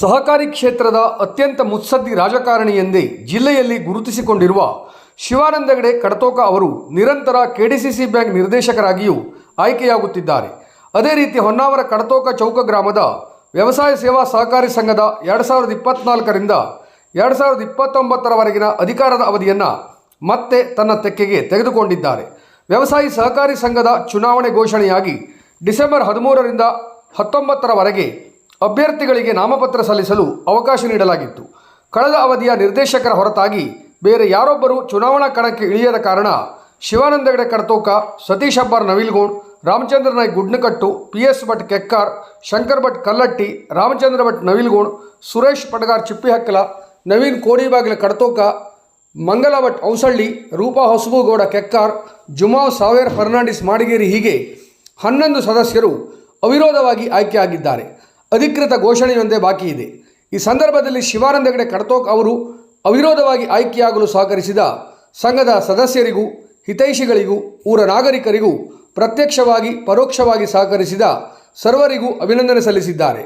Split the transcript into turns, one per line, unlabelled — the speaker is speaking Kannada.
ಸಹಕಾರಿ ಕ್ಷೇತ್ರದ ಅತ್ಯಂತ ಮುತ್ಸದ್ದಿ ರಾಜಕಾರಣಿ ಎಂದೇ ಜಿಲ್ಲೆಯಲ್ಲಿ ಗುರುತಿಸಿಕೊಂಡಿರುವ ಶಿವಾನಂದ ಹೆಗಡೆ ಕಡತೋಕ ಅವರು ನಿರಂತರ ಕೆಡಿಸಿಸಿ ಬ್ಯಾಂಕ್ ನಿರ್ದೇಶಕರಾಗಿಯೂ ಆಯ್ಕೆಯಾಗುತ್ತಿದ್ದಾರೆ. ಅದೇ ರೀತಿ ಹೊನ್ನಾವರ ಕಡತೋಕ ಚೌಕ ಗ್ರಾಮದ ವ್ಯವಸಾಯ ಸೇವಾ ಸಹಕಾರಿ ಸಂಘದ ಎರಡು ಸಾವಿರದ ಇಪ್ಪತ್ನಾಲ್ಕರಿಂದ ಎರಡು ಸಾವಿರದ ಇಪ್ಪತ್ತೊಂಬತ್ತರವರೆಗಿನ ಅಧಿಕಾರದ ಅವಧಿಯನ್ನು ಮತ್ತೆ ತನ್ನ ತೆಕ್ಕೆಗೆ ತೆಗೆದುಕೊಂಡಿದ್ದಾರೆ. ವ್ಯವಸಾಯಿ ಸಹಕಾರಿ ಸಂಘದ ಚುನಾವಣೆ ಘೋಷಣೆಯಾಗಿ ಡಿಸೆಂಬರ್ ಹದಿಮೂರರಿಂದ ಹತ್ತೊಂಬತ್ತರವರೆಗೆ ಅಭ್ಯರ್ಥಿಗಳಿಗೆ ನಾಮಪತ್ರ ಸಲ್ಲಿಸಲು ಅವಕಾಶ ನೀಡಲಾಗಿತ್ತು. ಕಳೆದ ಅವಧಿಯ ನಿರ್ದೇಶಕರ ಹೊರತಾಗಿ ಬೇರೆ ಯಾರೊಬ್ಬರೂ ಚುನಾವಣಾ ಕಣಕ್ಕೆ ಇಳಿಯದ ಕಾರಣ ಶಿವಾನಂದ ಹೆಗಡೆ ಕಡತೋಕ ಸತೀಶ್ ಅಬ್ಬಾರ್ ನವಿಲ್ಗೋಣ್ ರಾಮಚಂದ್ರ ನಾಯ್ಕ್ ಗುಡ್ನಕಟ್ಟು ಪಿ ಎಸ್ ಭಟ್ ಕೆಕ್ಕಾರ್, ಶಂಕರ್ ಭಟ್ ಕಲ್ಲಟ್ಟಿ, ರಾಮಚಂದ್ರ ಭಟ್ ನವಿಲ್ಗೋಣ್ ಸುರೇಶ್ ಪಟಗಾರ್ ಚಿಪ್ಪಿಹಕ್ಕಲ, ನವೀನ್ ಕೋಡಿಬಾಗಿಲ ಕಡತೋಕ ಮಂಗಲ ಭಟ್ ಔಸಳ್ಳಿ, ರೂಪಾ ಹೊಸಬುಗೌಡ ಕೆಕ್ಕಾರ್ ಜುಮಾವ್ ಸಾವೇರ್ ಫರ್ನಾಂಡಿಸ್ ಮಾಡಿಗೇರಿ ಹೀಗೆ ಹನ್ನೊಂದು ಸದಸ್ಯರು ಅವಿರೋಧವಾಗಿ ಆಯ್ಕೆಯಾಗಿದ್ದಾರೆ. ಅಧಿಕೃತ ಘೋಷಣೆಯೊಂದೇ ಬಾಕಿ ಇದೆ. ಈ ಸಂದರ್ಭದಲ್ಲಿ ಶಿವಾನಂದ ಹೆಗಡೆ ಕಡತೋಕ್ ಅವರು ಅವಿರೋಧವಾಗಿ ಆಯ್ಕೆಯಾಗಲು ಸಹಕರಿಸಿದ ಸಂಘದ ಸದಸ್ಯರಿಗೂ, ಹಿತೈಷಿಗಳಿಗೂ, ಊರ ನಾಗರಿಕರಿಗೂ ಪ್ರತ್ಯಕ್ಷವಾಗಿ, ಪರೋಕ್ಷವಾಗಿ ಸಹಕರಿಸಿದ ಸರ್ವರಿಗೂ ಅಭಿನಂದನೆ ಸಲ್ಲಿಸಿದ್ದಾರೆ.